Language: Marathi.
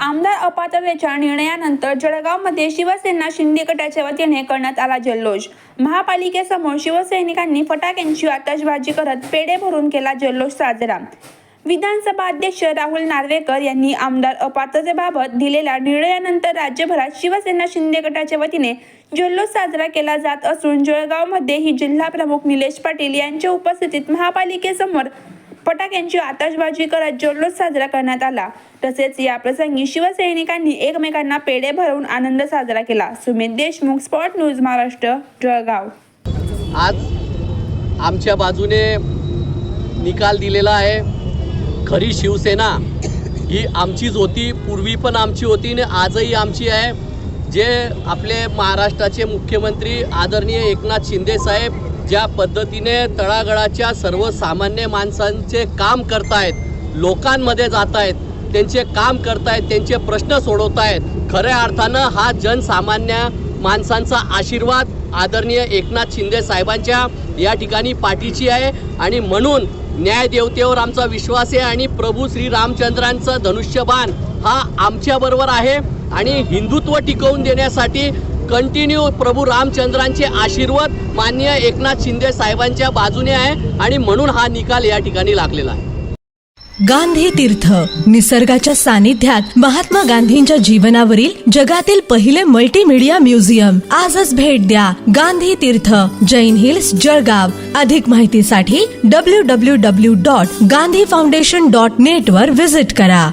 आमदार अपात्रतेच्या निर्णयानंतर जळगावमध्ये शिवसेना शिंदे गटाच्या वतीने करण्यात आला जल्लोष. महापालिकेसमोर शिवसैनिकांनी फटाक्यांची आतषबाजी करत पेढे भरून केला जल्लोष साजरा. विधानसभा अध्यक्ष राहुल नार्वेकर यांनी आमदार अपात्रतेबाबत दिलेल्या निर्णयानंतर राज्यभरात शिवसेना शिंदे गटाच्या वतीने जल्लोष साजरा केला जात असून जळगावमध्ये ही जिल्हा प्रमुख निलेश पाटील यांच्या उपस्थितीत महापालिकेसमोर फटाक्यांची आतषबाजी करत जल्लोष साजरा करण्यात आला. तसेच या प्रसंगी शिवसैनिकांनी एकमेकांना पेढे भरवून आनंद साजरा केला. Sumit Deshmukh spot news Maharashtra Jalgaon. आज आमच्या बाजूने निकाल दिलेला आहे. खरी शिवसेना ही आमचीच होती पूर्वी पण आमची होती आणि आजही आमची आहे. जे आपले महाराष्ट्राचे मुख्यमंत्री आदरणीय एकनाथ शिंदे साहेब ज्या पद्धतीने तळागळाच्या सर्वसामान्य माणसांचे काम करतायत लोकांमध्ये जात आहेत त्यांचे काम करतायत त्यांचे प्रश्न सोडवत आहेत खऱ्या अर्थानं हा जनसामान्य माणसांचा आशीर्वाद आदरणीय एकनाथ शिंदे साहेबांच्या या ठिकाणी पाठीची आहे. आणि म्हणून न्यायदेवतेवर आमचा विश्वास आहे आणि प्रभू श्री रामचंद्रांचं धनुष्यबाण हा आमच्याबरोबर आहे. आणि हिंदुत्व टिकवून देण्यासाठी कंटिन्यू प्रभू रामचंद्रांचे आशीर्वाद मान्य एकनाथ शिंदे साहेबांच्या बाजूने आहे आणि म्हणून हा निकाल या ठिकाणी लागलेला आहे. गांधी तीर्थ निसर्गाच्या सानिध्यात महात्मा गांधींच्या जीवनावरील जगातील पहिले मल्टीमीडिया म्युझियम आजच भेट द्या गांधी तीर्थ जैन हिल्स जळगाव. अधिक माहितीसाठी W W W dot Gandhi foundation dot net वर विजिट करा.